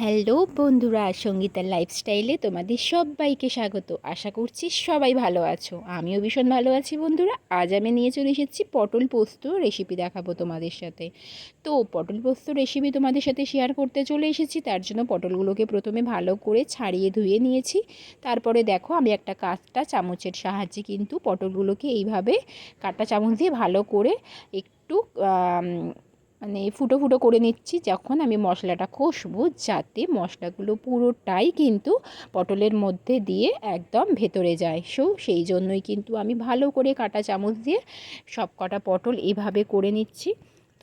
Hello বন্ধুরা, সঙ্গীতার লাইফস্টাইলে তোমাদের সবাইকে স্বাগত। আশা করছি সবাই ভালো আছো। আমিও ভীষণ ভালো আছি বন্ধুরা। আজ আমি নিয়ে চলে এসেছি পটল পোস্ত রেসিপি দেখাবো তোমাদের সাথে। তো পটল পোস্ত রেসিপি তোমাদের সাথে শেয়ার করতে চলে এসেছি। তার জন্য পটলগুলোকে প্রথমে ভালো করে ছাড়িয়ে ধুয়ে নিয়েছি। তারপরে দেখো, আমি একটা কাঁচটা চামচের সাহায্যে কিন্তু পটলগুলোকে এইভাবে কাটা চামচ দিয়ে ভালো করে একটু মানে ফুটো ফুটো করে নিচ্ছি যখন আমি মশলাটা কষবো, যাতে মশলাগুলো পুরোটাই কিন্তু পটলের মধ্যে দিয়ে একদম ভেতরে যায়। সো, সেই জন্যই কিন্তু আমি ভালো করে কাটা চামচ দিয়ে সব কটা পটল এভাবে করে নিচ্ছি।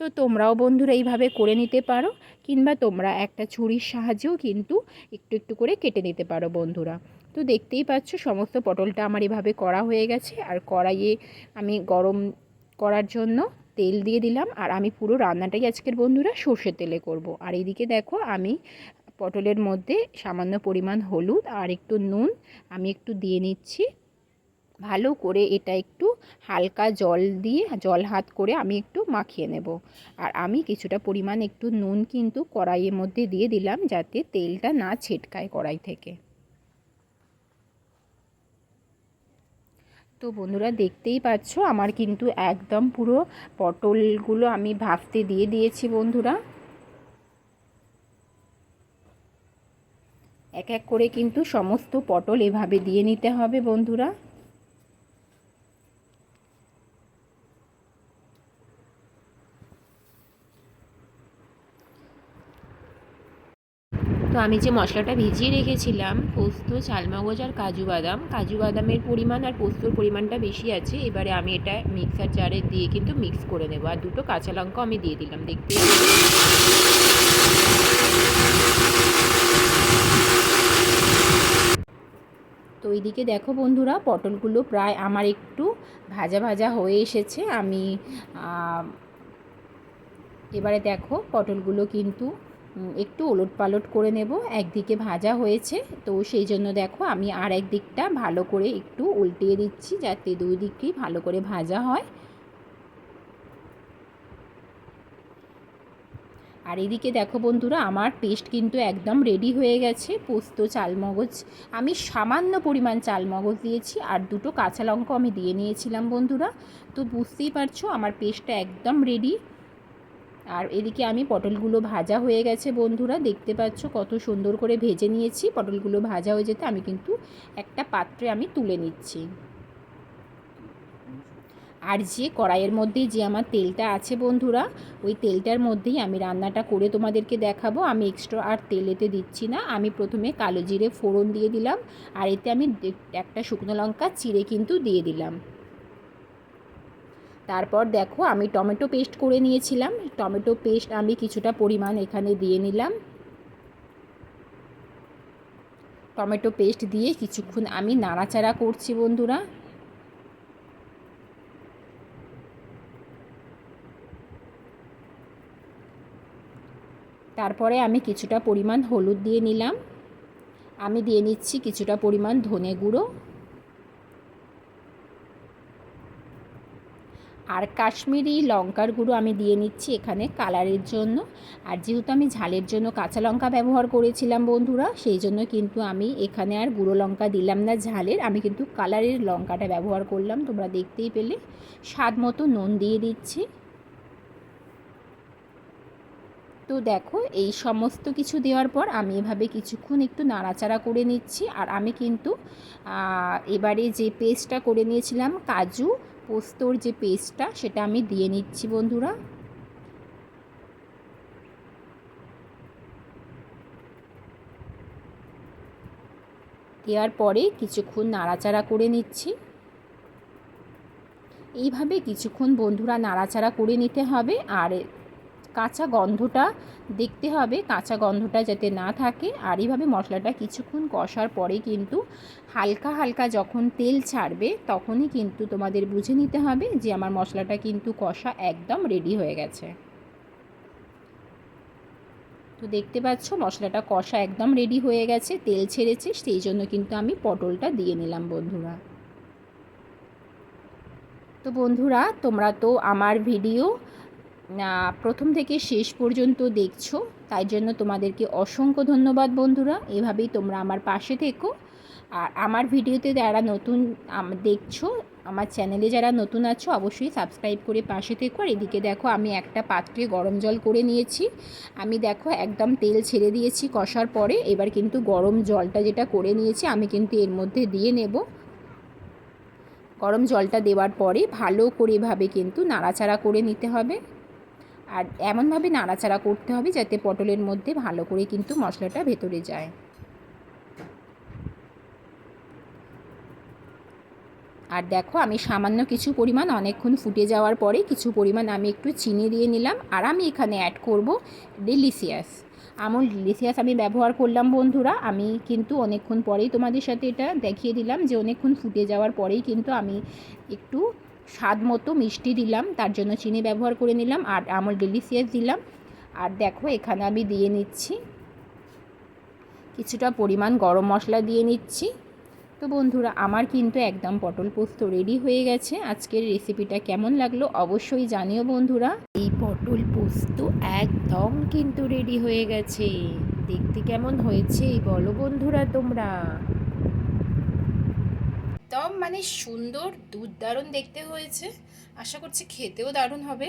তো তোমরাও বন্ধুরা এইভাবে করে নিতে পারো, কিংবা তোমরা একটা ছুরির সাহায্যেও কিন্তু একটু একটু করে কেটে নিতে পারো বন্ধুরা। তো দেখতেই পাচ্ছ, সমস্ত পটলটা আমার এভাবে করা হয়ে গেছে। আর কড়াইয়ে আমি গরম করার জন্য তেল দিয়ে দিলাম আর আমি পুরো রান্নাটাই আজকের বন্ধুরা সর্ষের তেলে করব। আর এদিকে দেখো আমি পটলের মধ্যে সামান্য পরিমাণ হলুদ আর একটু নুন আমি একটু দিয়ে নিচ্ছি। ভালো করে এটা একটু হালকা জল দিয়ে, জল হাত করে আমি একটু মাখিয়ে নেব। আর আমি কিছুটা পরিমাণ একটু নুন কিন্তু কড়াইয়ের মধ্যে দিয়ে দিলাম যাতে তেলটা না ছিটকায় কড়াই থেকে। তো বন্ধুরা দেখতেই পাচ্ছ, আমার কিন্তু একদম পুরো পটলগুলো আমি ভাবতে দিয়ে দিয়েছি বন্ধুরা। এক এক করে কিন্তু সমস্ত পটল এভাবে দিয়ে নিতে হবে বন্ধুরা। তো আমি যে মশলাটা ভিজিয়ে রেখেছিলাম, পোস্ত, চালমগজ আর কাজু বাদাম, কাজু বাদামের পরিমাণ আর পোস্তর পরিমাণটা বেশি আছে, এবারে আমি এটা মিক্সার জারে দিয়ে কিন্তু মিক্স করে নেব। আর দুটো কাঁচা লঙ্কা আমি দিয়ে দিলাম, দেখতে তো এইদিকে দেখো বন্ধুরা, পটলগুলো প্রায় আমার একটু ভাজা ভাজা হয়ে এসেছে। আমি এবারে দেখো পটলগুলো কিন্তু একটু ওলট পালট করে নেব। একদিকে ভাজা হয়েছে। তো সেই জন্য দেখো আমি আর এক দিকটা ভালো করে একটু উল্টিয়ে দিচ্ছি যাতে দুই দিকই ভালো করে ভাজা হয়। আর এদিকে দেখো বন্ধুরা, আমার পেস্ট কিন্তু একদম রেডি হয়ে গেছে। পোস্ত, চালমগজ, আমি সামান্য পরিমাণ চালমগজ দিয়েছি আর দুটো কাঁচা লঙ্কা আমি দিয়ে নিয়েছিলাম বন্ধুরা। তো বুঝতেই পারছ, আমার পেস্টটা একদম রেডি। আর এদিকে আমি পটলগুলো ভাজা হয়ে গেছে বন্ধুরা, দেখতে পাচ্ছ কত সুন্দর করে ভেজে নিয়েছি। পটলগুলো ভাজা হয়ে যেতে আমি কিন্তু একটা পাত্রে আমি তুলে নিচ্ছি। আর যে কড়াইয়ের মধ্যে যে আমার তেলটা আছে বন্ধুরা, ওই তেলটার মধ্যেই আমি রান্নাটা করে তোমাদেরকে দেখাবো। আমি এক্সট্রা আর তেল এতে দিচ্ছি না। আমি প্রথমে কালো জিরে ফোড়ন দিয়ে দিলাম, আর এতে আমি একটা শুকনো লঙ্কা চিড়ে কিন্তু দিয়ে দিলাম। তারপর দেখো আমি টমেটো পেস্ট করে নিয়েছিলাম। টমেটো পেস্ট আমি কিছুটা পরিমাণ এখানে দিয়ে নিলাম। টমেটো পেস্ট দিয়ে কিছুক্ষণ আমি নাড়াচাড়া করছি বন্ধুরা। তারপরে আমি কিছুটা পরিমাণ হলুদ দিয়ে নিলাম। আমি দিয়ে নিচ্ছি কিছুটা পরিমাণ ধনে গুঁড়ো। আর কাশ্মীরি লঙ্কার গুঁড়ো আমি দিয়ে নিচ্ছি এখানে কালারের জন্য। আর যেহেতু আমি ঝালের জন্য কাঁচা লঙ্কা ব্যবহার করেছিলাম বন্ধুরা, সেই জন্য কিন্তু আমি এখানে আর গুঁড়ো লঙ্কা দিলাম না ঝালের। আমি কিন্তু কালারের লঙ্কাটা ব্যবহার করলাম, তোমরা দেখতেই পেলে। স্বাদ মতো নুন দিয়ে দিচ্ছি। তো দেখো, এই সমস্ত কিছু দেওয়ার পর আমি এভাবে কিছুক্ষণ একটু নাড়াচাড়া করে নিচ্ছি। আর আমি কিন্তু এবারে যে পেস্টটা করে নিয়েছিলাম, কাজু পোস্তর যে পেস্টটা, সেটা আমি দিয়ে নিচ্ছি বন্ধুরা। দেওয়ার পরে কিছুক্ষণ নাড়াচাড়া করে নিচ্ছি। এইভাবে কিছুক্ষণ বন্ধুরা নাড়াচাড়া করে নিতে হবে, আর কাঁচা গন্ধটা দেখতে হবে, কাঁচা গন্ধটা যাতে না থাকে। আর এইভাবে মশলাটা কিছুক্ষণ কষার পরে কিন্তু হালকা হালকা যখন তেল ছাড়বে, তখনই কিন্তু তোমাদের বুঝে নিতে হবে যে আমার মশলাটা কিন্তু কষা একদম রেডি হয়ে গেছে। তো দেখতে পাচ্ছ, মশলাটা কষা একদম রেডি হয়ে গেছে, তেল ছেড়েছে, সেই জন্য কিন্তু আমি পটলটা দিয়ে নিলাম বন্ধুরা। তো বন্ধুরা, তোমরা তো আমার ভিডিও প্রথম থেকে শেষ পর্যন্ত দেখছ, তাই জন্য তোমাদেরকে অসংখ্য ধন্যবাদ বন্ধুরা, এভাবেই তোমরা আমার পাশে থেকো। আর আমার ভিডিওতে যারা নতুন দেখছ, আমার চ্যানেলে যারা নতুন আছো, অবশ্যই সাবস্ক্রাইব করে পাশে থেকো। আর এদিকে দেখো, আমি একটা পাত্রে গরম জল করে নিয়েছি। আমি দেখো, একদম তেল ছেড়ে দিয়েছি কষার পরে। এবার কিন্তু গরম জলটা যেটা করে নিয়েছি, আমি কিন্তু এর মধ্যে দিয়ে নেব। গরম জলটা দেওয়ার পরে ভালো করে এভাবে কিন্তু নাড়াচাড়া করে নিতে হবে। আর এমনভাবে নাড়াচাড়া করতে হবে যাতে পটলের মধ্যে ভালো করে কিন্তু মশলাটা ভেতরে যায়। আর দেখো আমি সামান্য কিছু পরিমাণ অনেকক্ষণ ফুটে যাওয়ার পরে কিছু পরিমাণ আমি একটু চিনি দিয়ে নিলাম আর আমি এখানে অ্যাড করব ডেলিসিয়াস আমুল ডেলিসিয়াস আমি ব্যবহার করলাম বন্ধুরা, আমি কিন্তু অনেকক্ষণ পরেই তোমাদের সাথে এটা দেখিয়ে দিলাম যে অনেকক্ষণ ফুটে যাওয়ার পরেই কিন্তু আমি একটু স্বাদ মতো মিষ্টি দিলাম, তার জন্য চিনি ব্যবহার করে নিলাম আর আমল ডেলিসিয়াস দিলাম। আর দেখো, এখানে আমি দিয়ে নিচ্ছি। কিছুটা পরিমাণ গরম মশলা দিয়ে নিচ্ছি। তো বন্ধুরা, আমার কিন্তু একদম পটল পোস্ত রেডি হয়ে গেছে। আজকের রেসিপিটা কেমন লাগল অবশ্যই জানিও বন্ধুরা। এই পটল পোস্ত একদম কিন্তু রেডি হয়ে গেছে। দেখতে কেমন হয়েছে বলো বন্ধুরা তোমরা। একদম মানে সুন্দর দুধ দারুণ দেখতে হয়েছে। আশা করছি খেতেও দারুণ হবে।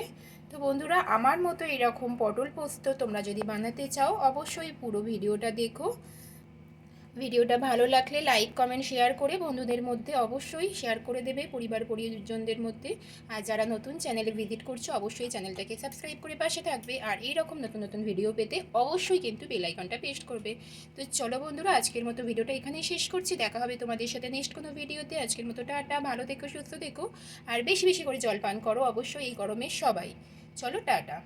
তো বন্ধুরা, আমার মতো এরকম পটল পোস্ত তোমরা যদি বানাতে চাও, অবশ্যই পুরো ভিডিওটা দেখো। ভিডিওটা ভালো লাগলে লাইক, কমেন্ট, শেয়ার করে বন্ধুদের মধ্যে অবশ্যই শেয়ার করে দেবে পরিবার পরিজনদের মধ্যে। আর যারা নতুন চ্যানেলে ভিজিট করছ, অবশ্যই চ্যানেলটাকে সাবস্ক্রাইব করে পাশে থাকবে। আর এই রকম নতুন নতুন ভিডিও পেতে অবশ্যই কিন্তু বেল আইকনটা পেস্ট করবে। তো চলো বন্ধুরা, আজকের মতো ভিডিওটা এখানেই শেষ করছি। দেখা হবে তোমাদের সাথে নেক্সট কোনো ভিডিওতে। আজকের মতো টাটা, ভালো থেকো, সুস্থ থেকো। আর বেশি বেশি করে জল পান করো অবশ্যই এই গরমে সবাই। চলো টাটা।